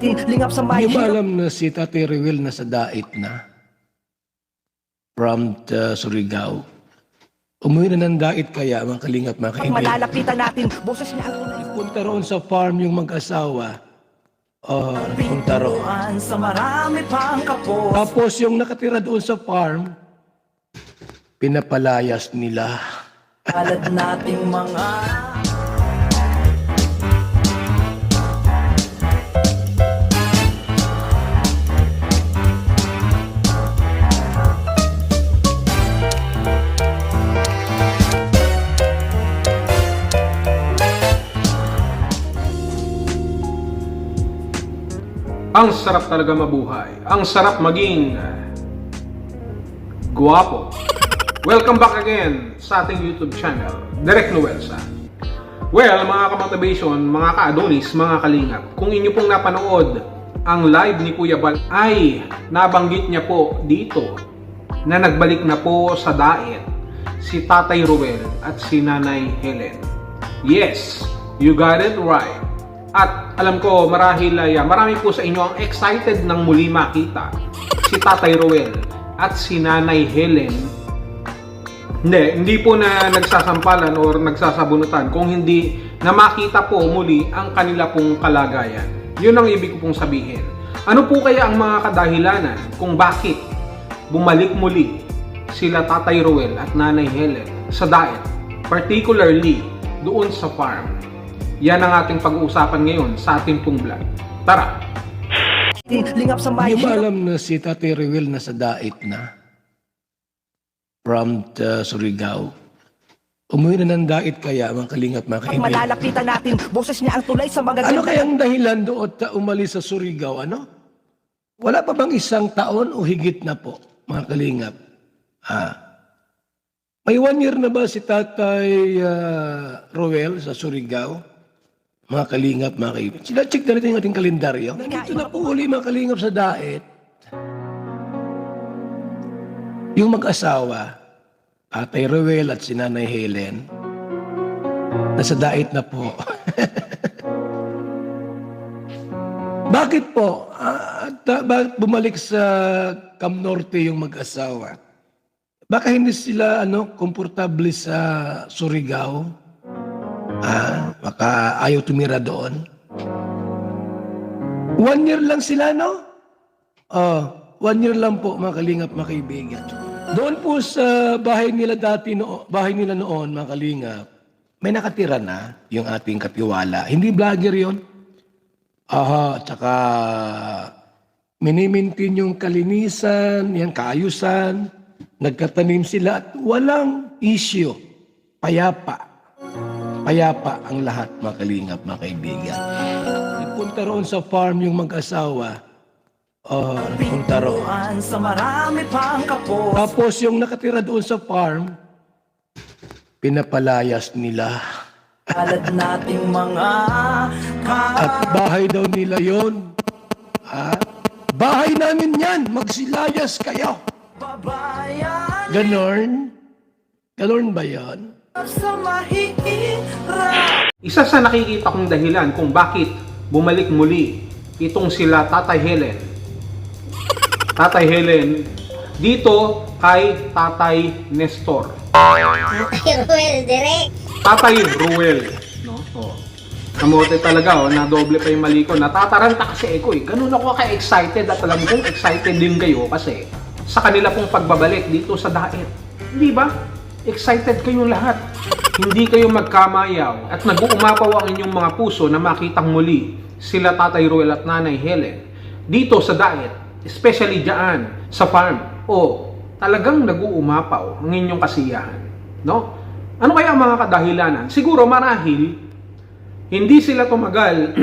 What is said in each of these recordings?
Lingap sa Hindi may ba alam na si Tati Rewel nasa dait na? From uh, Surigao. Umuwi na ng dait kaya, mga kalingap, mga Pag kaibigan. malalapitan natin, boses niya tunay. Punta roon sa farm yung mag-asawa. Oh, punta roon. Sa marami pang kapos. Tapos yung nakatira doon sa farm, pinapalayas nila. Alad nating mga Ang sarap talaga mabuhay. Ang sarap maging guwapo. Welcome back again sa ating YouTube channel, Direk Noelsa. Well, mga ka-motivation, mga ka-adonis, mga kalingap, kung inyo pong napanood ang live ni Kuya Bal ay nabanggit niya po dito na nagbalik na po sa diet si Tatay Ruel at si Nanay Helen. Yes, you got it right. At alam ko marahil ay ah, marami po sa inyo ang excited nang muli makita si Tatay Ruel at si Nanay Helen. Hindi, hindi po na nagsasampalan or nagsasabunutan kung hindi na makita po muli ang kanila pong kalagayan. Yun ang ibig ko pong sabihin. Ano po kaya ang mga kadahilanan kung bakit bumalik muli sila Tatay Ruel at Nanay Helen sa diet, particularly doon sa farm. Yan ang ating pag-uusapan ngayon sa ating pong vlog. Tara! lingap sa may Hindi ba alam na si Tati Rewel nasa dait na? From uh, Surigao. Umuwi na ng dait kaya, mga kalingap, mga Pag kaibigan. malalapitan natin, boses niya ang tulay sa magaganda. Ano kayang dahilan doon ta umalis sa Surigao? Ano? Wala pa bang isang taon o higit na po, mga kalingap? Ah. May one year na ba si Tatay uh, Roel sa Surigao? Mga kalingap, mga kaibigan. Sila check na natin yung ating kalendaryo. Nandito na po uli mga kalingap sa daet. Yung mag-asawa, Tatay Roel at si Nanay Helen, nasa daet na po. Bakit po? At ah, bakit bumalik sa Cam Norte yung mag-asawa? Baka hindi sila ano, komportable sa Surigao? Ah, baka ayaw tumira doon? One year lang sila, no? Oh, one year lang po, mga kalingap, mga kaibigan. Doon po sa bahay nila dati, no, bahay nila noon, mga kalingap, may nakatira na yung ating katiwala. Hindi vlogger yon. Aha, tsaka minimintin yung kalinisan, yung kaayusan, nagkatanim sila at walang issue. Payapa. Payapa ang lahat, mga kalingap, mga kaibigan. Punta roon sa farm yung mag-asawa. Oh, punta roon. Sa marami pang kapos. Tapos yung nakatira doon sa farm, pinapalayas nila. Alad nating mga At bahay daw nila yon. Ha? Bahay namin yan, magsilayas kayo. kababayan Ganon? Ganon ba yon? Sa mahihirap. Isa sa nakikita kong dahilan kung bakit bumalik muli itong sila Tatay Helen. Tatay Helen dito kay Tatay Nestor. Ruel, direct. Tatay Ruel. No? Oh. Kamote talaga, oh, na doble pa yung mali ko. Natataranta kasi ako eh. Ganun ako ka-excited at alam kong excited din kayo kasi sa kanila pong pagbabalik dito sa daet. Hindi ba? Excited kayong lahat. Hindi kayo magkamayaw at nag-uumapaw ang inyong mga puso na makitang muli sila Tatay Ruel at Nanay Helen dito sa daet, especially dyan sa farm. O talagang nag-uumapaw ang inyong kasiyahan. No? Ano kaya ang mga kadahilanan? Siguro marahil hindi sila tumagal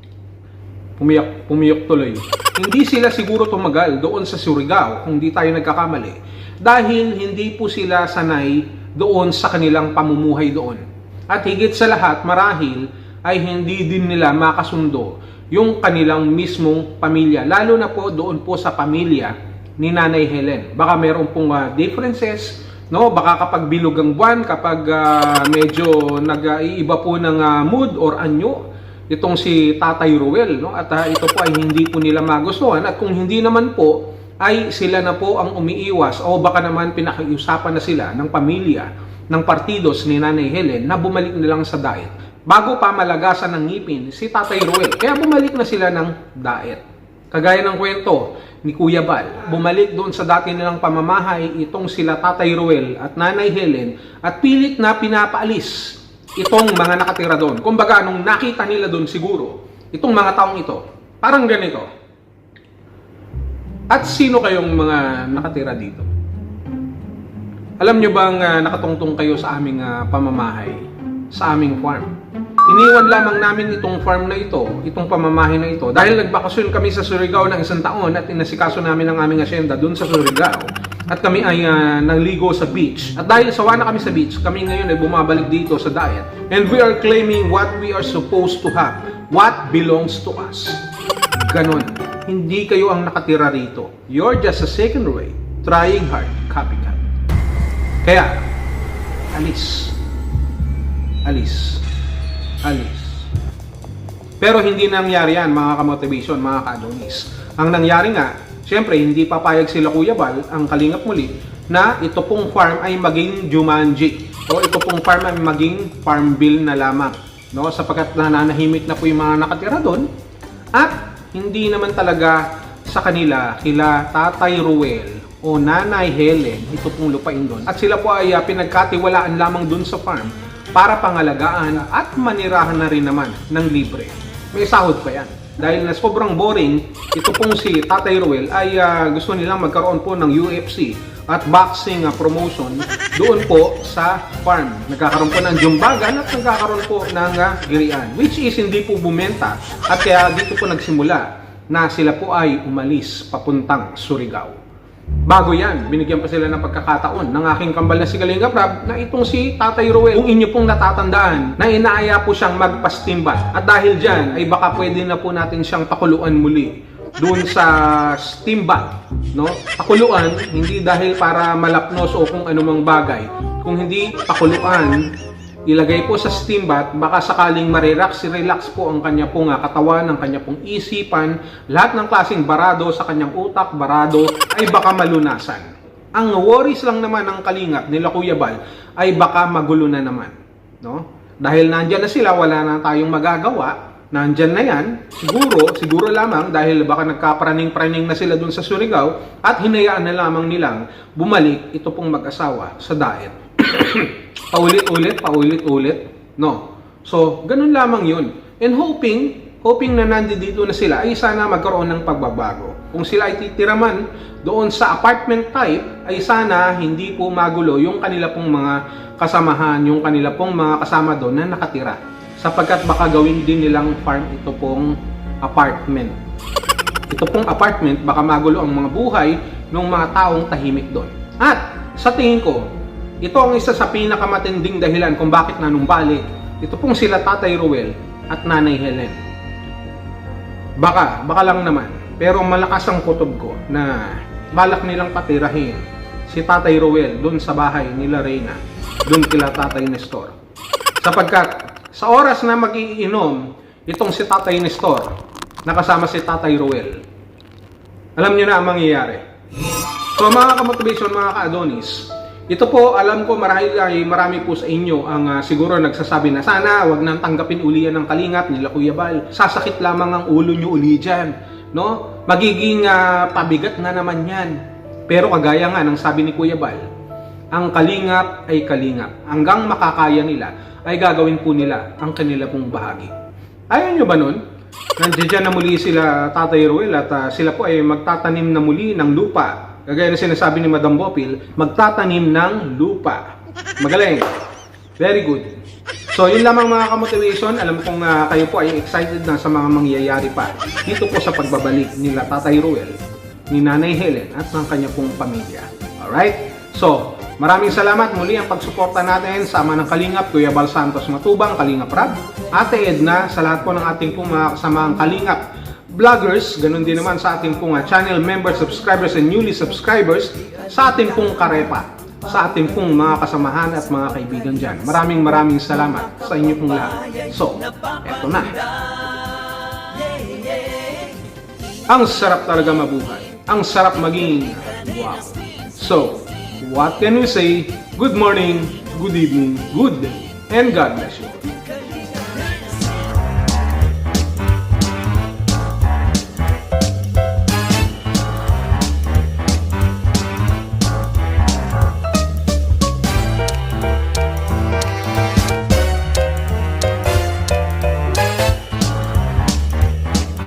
pumiyak, pumiyok tuloy. Hindi sila siguro tumagal doon sa Surigao kung di tayo nagkakamali. Dahil hindi po sila sanay doon sa kanilang pamumuhay doon. At higit sa lahat, marahil ay hindi din nila makasundo yung kanilang mismong pamilya. Lalo na po doon po sa pamilya ni Nanay Helen. Baka meron pong ah, differences, no? Baka kapag bilog ang buwan, kapag ah, medyo nag-iiba po ng ah, mood or anyo, itong si Tatay Ruel no at ah, ito po ay hindi po nila magustuhan at kung hindi naman po ay sila na po ang umiiwas o baka naman pinakiusapan na sila ng pamilya ng partidos ni Nanay Helen na bumalik na lang sa diet bago pa malagasan ng ngipin si Tatay Ruel kaya bumalik na sila ng diet kagaya ng kwento ni Kuya Bal bumalik doon sa dati nilang pamamahay itong sila Tatay Ruel at Nanay Helen at pilit na pinapaalis itong mga nakatira doon. Kumbaga, nung nakita nila doon siguro, itong mga taong ito, parang ganito. At sino kayong mga nakatira dito? Alam nyo bang ah, nakatungtong kayo sa aming ah, pamamahay, sa aming farm? Iniwan lamang namin itong farm na ito, itong pamamahay na ito, dahil nagbakasyon kami sa Surigao ng isang taon at inasikaso namin ang aming asyenda doon sa Surigao. At kami ay ah, nagligo sa beach. At dahil sawa na kami sa beach, kami ngayon ay bumabalik dito sa diet. And we are claiming what we are supposed to have. What belongs to us. Ganon. Hindi kayo ang nakatira rito. You're just a second rate, trying hard, copycat. Kaya, alis. Alis. Alis. Pero hindi nangyari yan, mga kamotivation, mga ka-adonis. Ang nangyari nga, syempre, hindi papayag sila Kuya Bal, ang kalingap muli, na ito pong farm ay maging Jumanji. O ito pong farm ay maging farm bill na lamang. No? Sapagkat nananahimik na po yung mga nakatira doon. At hindi naman talaga sa kanila, kila Tatay Ruel o Nanay Helen, ito pong lupain doon. At sila po ay ah, pinagkatiwalaan lamang doon sa farm para pangalagaan at manirahan na rin naman ng libre. May sahod pa yan. Dahil na sobrang boring, ito pong si Tatay Ruel ay ah, gusto nilang magkaroon po ng UFC at boxing ah, promotion doon po sa farm. Nagkakaroon po ng jumbagan at nagkakaroon po ng ah, girian. Which is hindi po bumenta at kaya dito po nagsimula na sila po ay umalis papuntang Surigao. Bago yan, binigyan pa sila ng pagkakataon ng aking kambal na si Kalinga Prab na itong si Tatay Ruel. Kung inyo pong natatandaan na inaaya po siyang magpastimbat. At dahil dyan, ay baka pwede na po natin siyang pakuluan muli doon sa steam bath, no? Pakuluan hindi dahil para malapnos o kung anumang bagay. Kung hindi pakuluan, ilagay po sa steam bath, baka sakaling marelax, relax po ang kanya pong ah, katawan, ang kanya pong isipan, lahat ng klaseng barado sa kanyang utak, barado, ay baka malunasan. Ang worries lang naman ng kalingap nila Kuya Bal ay baka magulo na naman. No? Dahil nandyan na sila, wala na tayong magagawa, nandyan na yan, siguro, siguro lamang dahil baka nagkapraning-praning na sila dun sa Surigao at hinayaan na lamang nilang bumalik ito pong mag-asawa sa diet. paulit-ulit, paulit-ulit, no? So, ganun lamang yun. And hoping, hoping na nandito na sila ay sana magkaroon ng pagbabago. Kung sila ay titiraman doon sa apartment type, ay sana hindi po magulo yung kanila pong mga kasamahan, yung kanila pong mga kasama doon na nakatira. Sapagkat baka gawin din nilang farm ito pong apartment. Ito pong apartment, baka magulo ang mga buhay ng mga taong tahimik doon. At sa tingin ko, ito ang isa sa pinakamatinding dahilan kung bakit nanumbalik. Ito pong sila Tatay Ruel at Nanay Helen. Baka, baka lang naman. Pero malakas ang kutob ko na balak nilang patirahin si Tatay Ruel doon sa bahay nila Reyna, doon kila Tatay Nestor. Sapagkat sa oras na magiinom itong si Tatay Nestor, nakasama si Tatay Ruel, alam niyo na ang mangyayari. So mga kamotivation, mga ka-Adonis, ito po, alam ko marami, ay marami po sa inyo ang ah, siguro nagsasabi na sana wag nang tanggapin uli yan ng kalingap nila Kuya Bal. Sasakit lamang ang ulo nyo uli dyan. No? Magiging ah, pabigat na naman yan. Pero kagaya nga ng sabi ni Kuya Bal, ang kalingap ay kalingap. Hanggang makakaya nila ay gagawin po nila ang kanila pong bahagi. Ayaw nyo ba nun? Nandiyan na muli sila Tatay Ruel at ah, sila po ay magtatanim na muli ng lupa. Kagaya na sinasabi ni Madam Bopil, magtatanim ng lupa. Magaling. Very good. So, yun lamang mga kamotivation. Alam kong ah, kayo po ay excited na sa mga mangyayari pa dito po sa pagbabalik nila Tatay Ruel, ni Nanay Helen at ng kanya pong pamilya. Alright? So, maraming salamat muli ang pagsuporta natin sa ama ng Kalingap, Kuya Bal Santos Matubang, Kalingap Rab, Ate Edna, sa lahat po ng ating pong mga kasamaang Kalingap vloggers, ganun din naman sa ating pong ah, channel members, subscribers, and newly subscribers, sa ating pong karepa, sa ating pong mga kasamahan at mga kaibigan dyan. Maraming maraming salamat sa inyo pong lahat. So, eto na. Ang sarap talaga mabuhay. Ang sarap maging wow. So, what can we say? Good morning, good evening, good and God bless you.